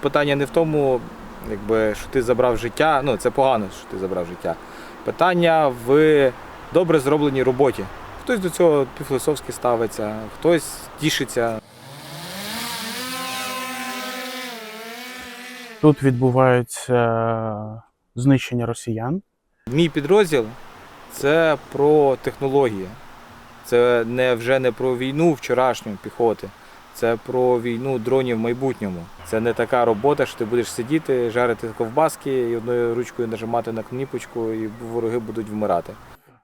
Питання не в тому, якби, що ти забрав життя. Ну, це погано, що ти забрав життя. Питання в добре зробленій роботі. Хтось до цього філософськи ставиться, хтось тішиться. Тут відбувається знищення росіян. Мій підрозділ це про технології. Це не вже не про війну вчорашню піхоти, це про війну дронів в майбутньому. Це не така робота, що ти будеш сидіти, жарити ковбаски і одною ручкою нажимати на кніпочку, і вороги будуть вмирати.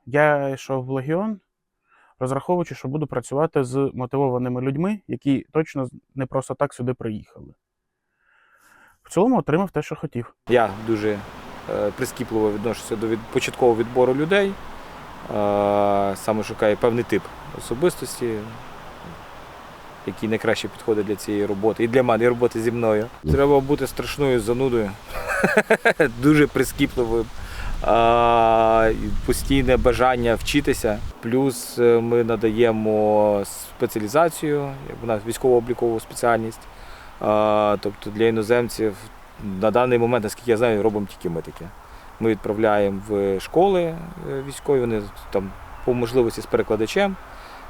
Я йшов в легіон, розраховуючи, що буду працювати з мотивованими людьми, які точно не просто так сюди приїхали. В цілому отримав те, що хотів. Я дуже е, прискіпливо відношуся до від, початкового відбору людей. Е, саме шукаю певний тип особистості, який найкраще підходить для цієї роботи. І для мене, і роботи зі мною. Треба бути страшною занудою, дуже прискіпливим. А, постійне бажання вчитися. Плюс е, ми надаємо спеціалізацію, нас військово-облікову спеціальність. Тобто для іноземців на даний момент, наскільки я знаю, робимо тільки ми таке. Ми відправляємо в школи е, військові, вони там по можливості з перекладачем,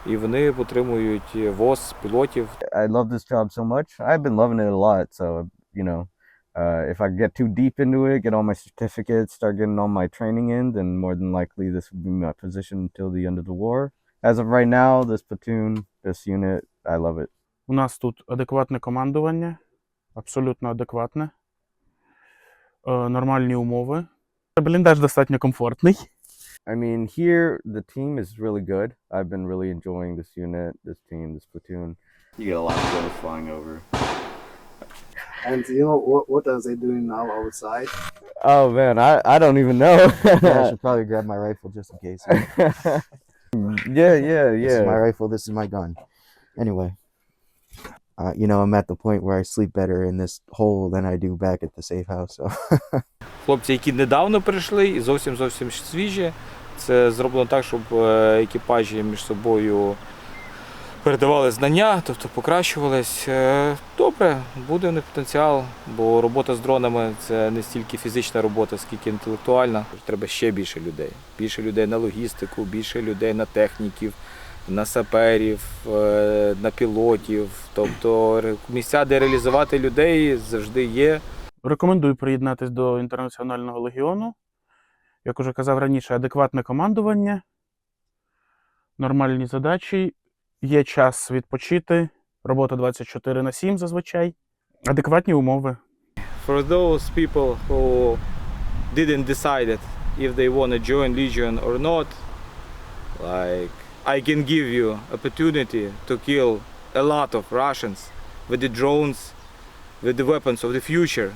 і вони отримують ВОЗ пілотів. I love this job so much. I've been loving it a lot. So, you know, uh, if I get too deep into it, get all my certificates, start getting all my training in, then more than likely this will be my position until the end of the war. As of right now, this platoon, this unit, I love it. У нас тут адекватне командування, абсолютно адекватне, е, нормальні умови. Бліндаж достатньо комфортний. I mean, here the team is really good. I've been really enjoying this unit, this team, this platoon. You get a lot of girls flying over. And you know what? What are they doing now outside? Oh man, I, I don't even know. Yeah, I should probably grab my rifle just in case. yeah, yeah, This is my yeah. rifle. This is my gun. Anyway, uh, you know, I'm at the point where I sleep better in this hole than I do back at the safe house. So Хлопці, які недавно прийшли і зовсім зовсім свіжі. Це зроблено так, щоб е, екіпажі між собою передавали знання, тобто покращувались. Е, Добре, буде в них потенціал, бо робота з дронами це не стільки фізична робота, скільки інтелектуальна. Треба ще більше людей. Більше людей на логістику, більше людей на техніків, на саперів, е, на пілотів. Тобто місця, де реалізувати людей, завжди є. Рекомендую приєднатись до інтернаціонального легіону. Як уже казав раніше, адекватне командування, нормальні задачі, є час відпочити, робота 24 на 7 зазвичай, адекватні умови. for those people who didn't decide if they want to join Legion or not, like I can give you opportunity to kill a lot of Russians with the drones, with the weapons of the future,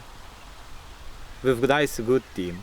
with nice good team.